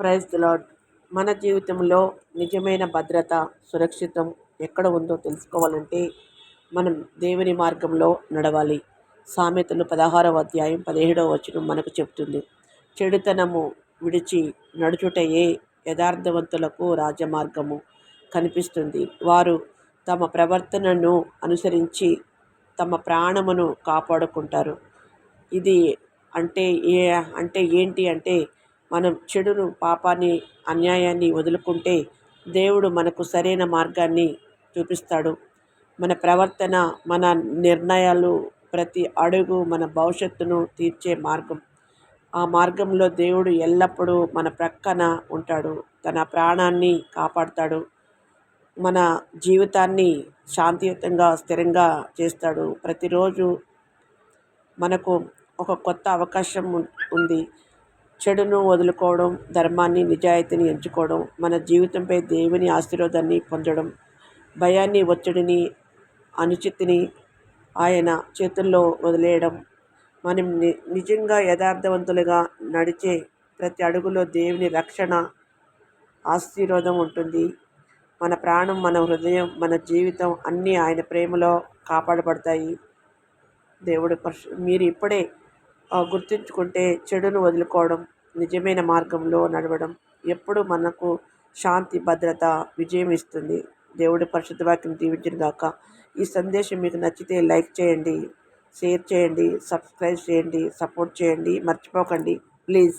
Praise lord మన జీవితంలో నిజమైన భద్రత సురక్షితం ఎక్కడ ఉందో తెలుసుకోవాలంటే మనం దేవుని మార్గంలో నడవాలి. సామెతలు పదహారవ అధ్యాయం పదిహేడవ వచనం మనకు చెప్తుంది చెడుతనము విడిచి నడుచుటయే యథార్థవంతులకు రాజమార్గము కనిపిస్తుంది. వారు తమ ప్రవర్తనను అనుసరించి తమ ప్రాణమును కాపాడుకుంటారు. ఇది అంటే ఏ అంటే ఏంటి అంటే మనం చెడును పాపాన్ని అన్యాయాన్ని వదులుకుంటే దేవుడు మనకు సరైన మార్గాన్ని చూపిస్తాడు. మన ప్రవర్తన మన నిర్ణయాలు ప్రతి అడుగు మన భవిష్యత్తును తీర్చే మార్గం. ఆ మార్గంలో దేవుడు ఎల్లప్పుడూ మన ప్రక్కన ఉంటాడు. తన ప్రాణాన్ని కాపాడుతాడు. మన జీవితాన్ని శాంతియుతంగా స్థిరంగా చేస్తాడు. ప్రతిరోజు మనకు ఒక కొత్త అవకాశం ఉంది. చెడును వదులుకోవడం ధర్మాన్ని నిజాయితీని ఎంచుకోవడం మన జీవితంపై దేవుని ఆశీర్వాదాన్ని పొందడం భయాన్ని ఒత్తిడిని అనుచితిని ఆయన చేతుల్లో వదిలేయడం మనం ని నిజంగా యథార్థవంతులుగా నడిచే ప్రతి అడుగులో దేవుని రక్షణ ఆశీర్వాదం ఉంటుంది. మన ప్రాణం మన హృదయం మన జీవితం అన్నీ ఆయన ప్రేమలో కాపాడబడతాయి. దేవుడు పర్ష మీరు ఇప్పుడే గుర్తుంచుకుంటే చెడును వదులుకోవడం నిజమైన మార్గంలో నడవడం ఎప్పుడు మనకు శాంతి భద్రత విజయం ఇస్తుంది. దేవుడి పరిశుద్ధ వాక్యం దీవించిన గాక ఈ సందేశం మీకు నచ్చితే లైక్ చేయండి షేర్ చేయండి సబ్స్క్రైబ్ చేయండి సపోర్ట్ చేయండి. మర్చిపోకండి. ప్లీజ్.